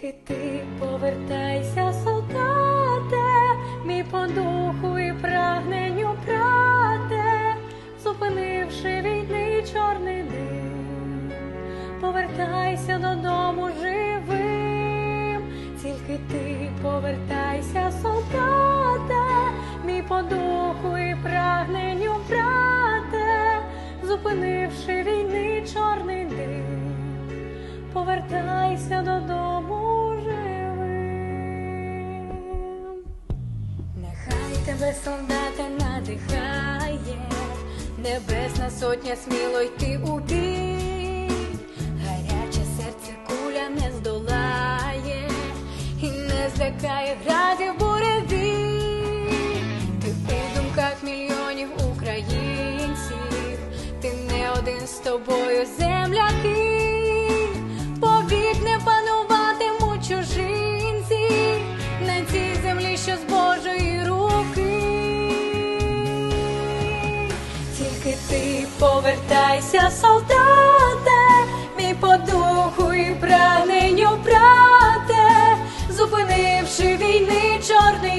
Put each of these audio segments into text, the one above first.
Тільки ти повертайся, солдате, мій по духу і прагненню брате, зупинивши війни чорний дим, повертайся додому живим, тільки ти повертайся, солдате, мій по духу і прагненню брате, зупинивши війни чорний дим. Повертайся додому тебе солдата надихає, небесна сотня сміло йти у бій, гаряче серце куля не здолає і не злякає градів буревій. Ти у думках мільйонів українців, ти не один з тобою земляки.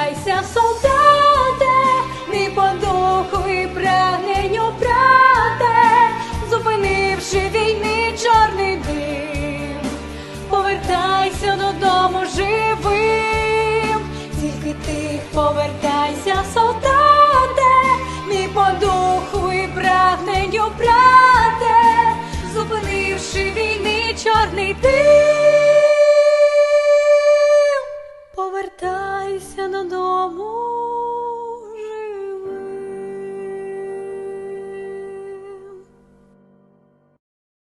повертайся, солдате, мій по прагненню брате, зупинивши війни чорний дим, повертайся додому живим, тільки ти повертайся, солдате,